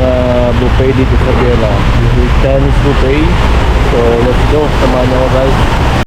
uh, buffet dito sa Gela. This is Chinese buffet. So let's go. Samahan nyo guys.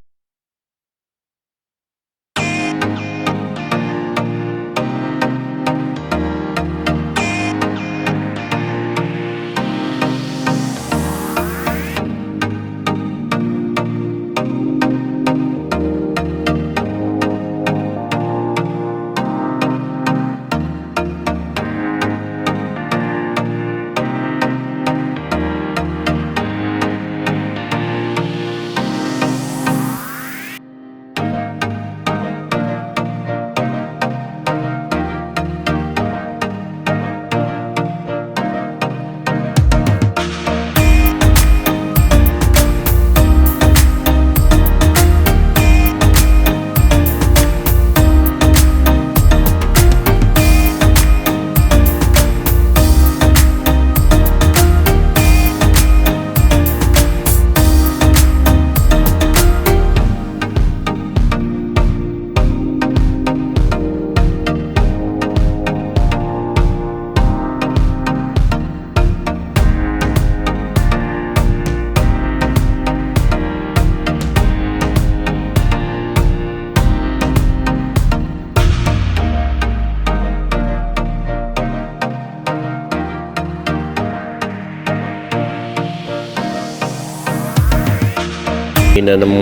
Ng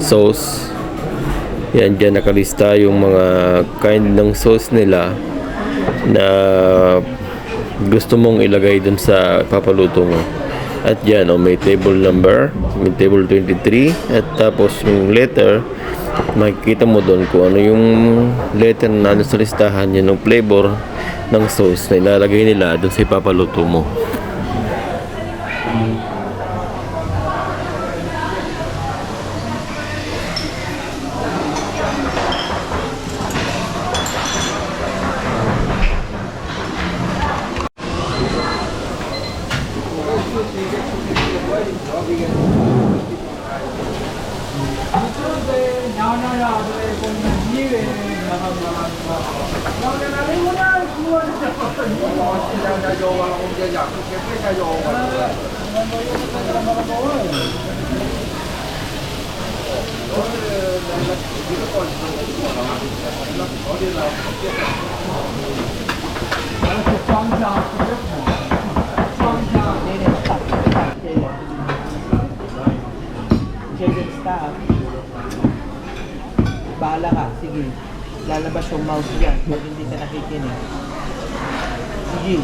sauce. Yan, dyan nakalista yung mga kind ng sauce nila na gusto mong ilagay dun sa papaluto mo. At yan, oh, may table number, may table 23, at tapos yung letter, makikita mo doon kung ano yung letter na ano sa listahan, yan yung flavor ng sauce na ilalagay nila dun sa ipapaluto mo. Bahala ka, sige. Lalabas yung mouse yan pag hindi ka nakikinig. Sige.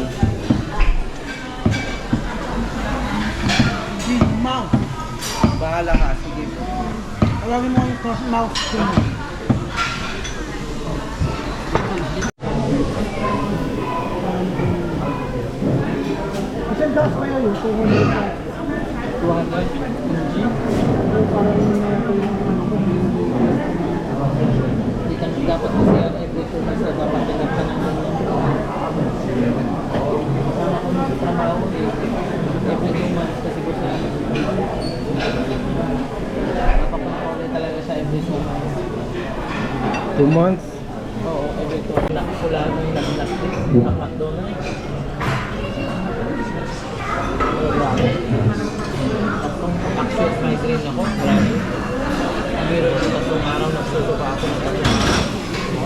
Sige, mouse. Bahala ka, sige. Tawagin mo cross mouse ko. Isang das pa yun, 200 pa. 200? Di ka dapat kasi yan na dapat sa eh. Every two months kasi ko siya. Napapakulit talaga siya every two months. Two months? Oo, every two months. Nakapula yung nag-plastic. Ang McDonald's. Tatlong access migraine ako. Ang biro ko tatlong araw nagsusuka ako ng tatlo.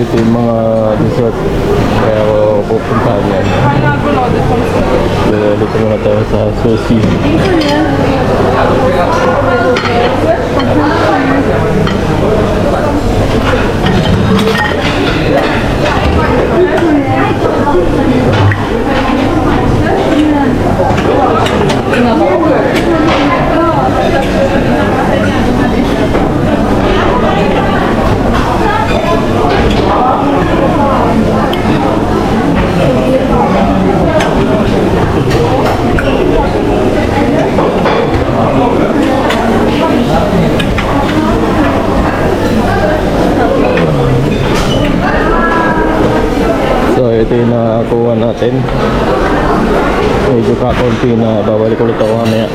dito yung mga resort. Kaya ako pupuntahan yan. Dito so, muna tayo sa Susi. Thank you. ito yung nakuha natin. Medyo kakunti na babalik ulit ako mamaya.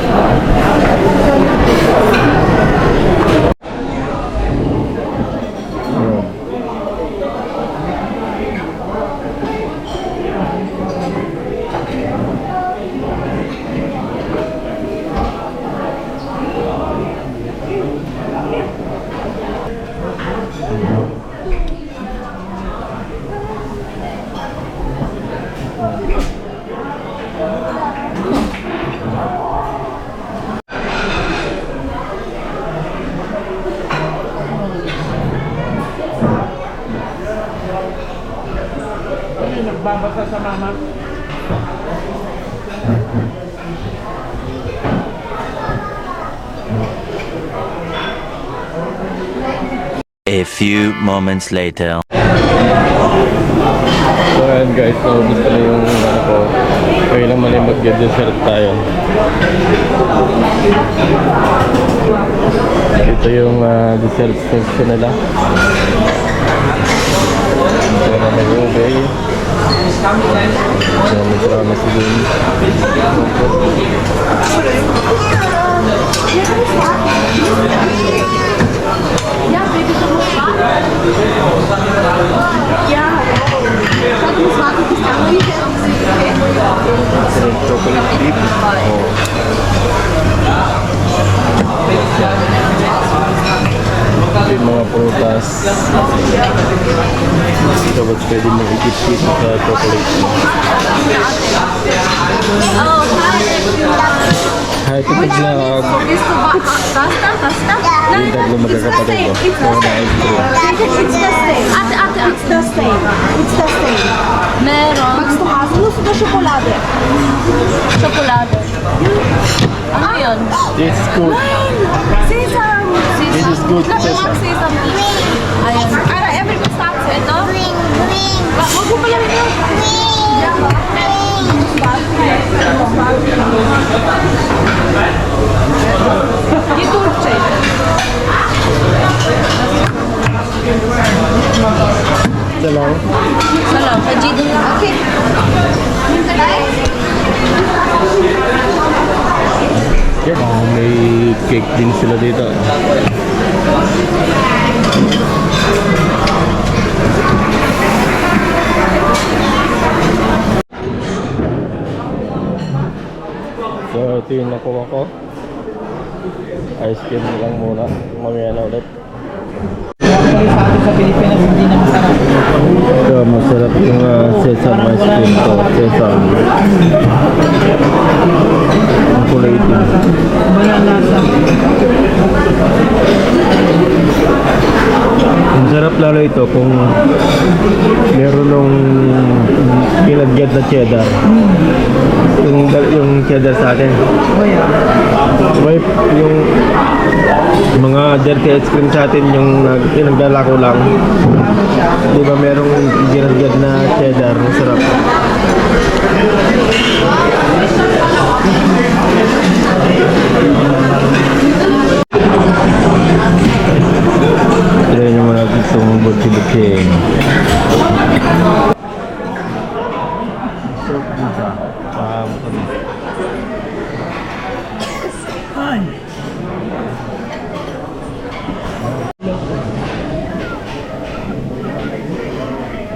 A few moments later. So ayan guys, so gusto na yung ano ko. Kaya lang mali mag-dessert tayo. Ito yung ah, dessert section nila. Ito na may ube. Ito may promise din. Ito yung chocolate dip. Oh. Ito yung mga prutas. Ito ba't pwede mo ikit-kit sa chocolate. Oh, hi everyone. Hi, ito Which one vlog. is this? Pasta? Pasta? Yung tatlo no, it's the magkakapatid same. ko. It's the same. It's the same. Ate, ate, it's the same. It's the same. Meron. Ka? Gusto ko chocolate. Chocolate. Ano yun? This is good. Sesame. Sesame. This is good, want sesame. Ayan. Ara, every pistachio. Ito? Wag wag mo pala rin yun. Yung dulce. Ito lang. Salam. Kajid na. Okay. Yep. Oh, may cake din sila dito. So, ito yung nakuha ko. Ice cream lang muna. Mamaya na ulit. Sa sa Pilipinas, hindi na masarap. Ito, masarap yung uh, sesame ice cream to. Sesame. Ang kulay itim. Walang lasa. Ang sarap lalo ito kung meron nung pinagyan na cheddar. Yung, yung cheddar sa atin. May yung mga dirty ice cream sa atin yung nag- yung naglalako lang. Di ba merong ginagyan na cheddar? Ang sarap. Butsi-butsi. Sarap din siya. Ah, matamis.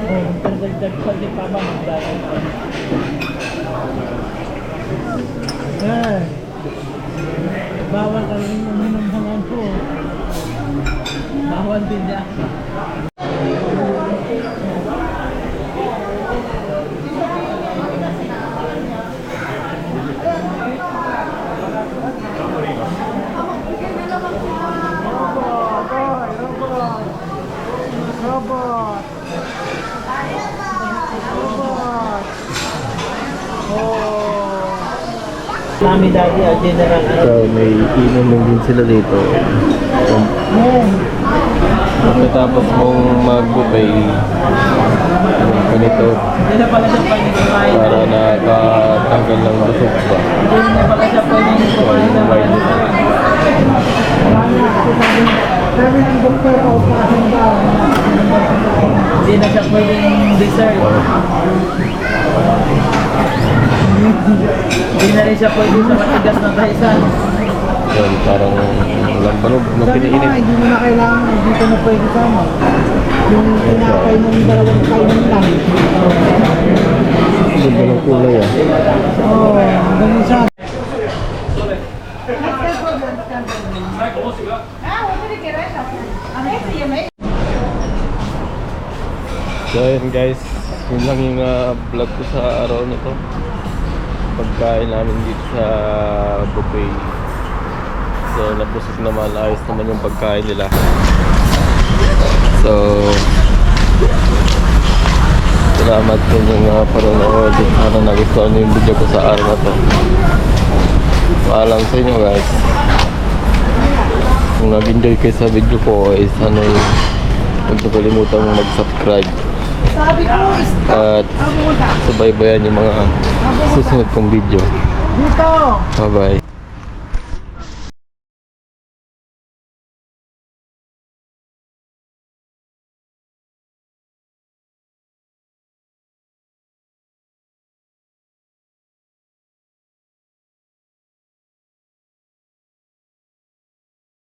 Oh, dagdag pa din pa ba magdala? Yan. Bawal ka rin uminom ng ano. Bawal din niya. Nami dati, ah, general, ano? So, may inumin din sila dito. Um, Pagkatapos mong mag-buffet, yung ganito, Hindi na pala siya pwede kumain. para nakatanggal ng busog ba. Hindi na pala siya pwede So, kumain. yung wine. Hindi na siya pwedeng dessert. Hindi na rin siya pwede sa matigas na taisan. Yan, parang lambanog na Sabi nga, piniinit. hindi mo na kailangan, hindi ko na pwede sama. Yung tinapay ng dalawang kainan lang. Ganda ng kulay ah. Oo, oh, ganun siya. So ayun guys, yun lang yung ah, vlog ko sa araw na to. Pagkain namin dito sa buffet. So nabusog naman, ayos naman yung pagkain nila. So Salamat sa inyong uh, panonood. Sana nagustuhan niyo yung video ko sa araw na to. Paalam sa inyo guys. Kung nag-enjoy kayo sa video ko is ano yung huwag niyo kalimutang mag-subscribe at subaybayan yung mga susunod kong video. Bye bye.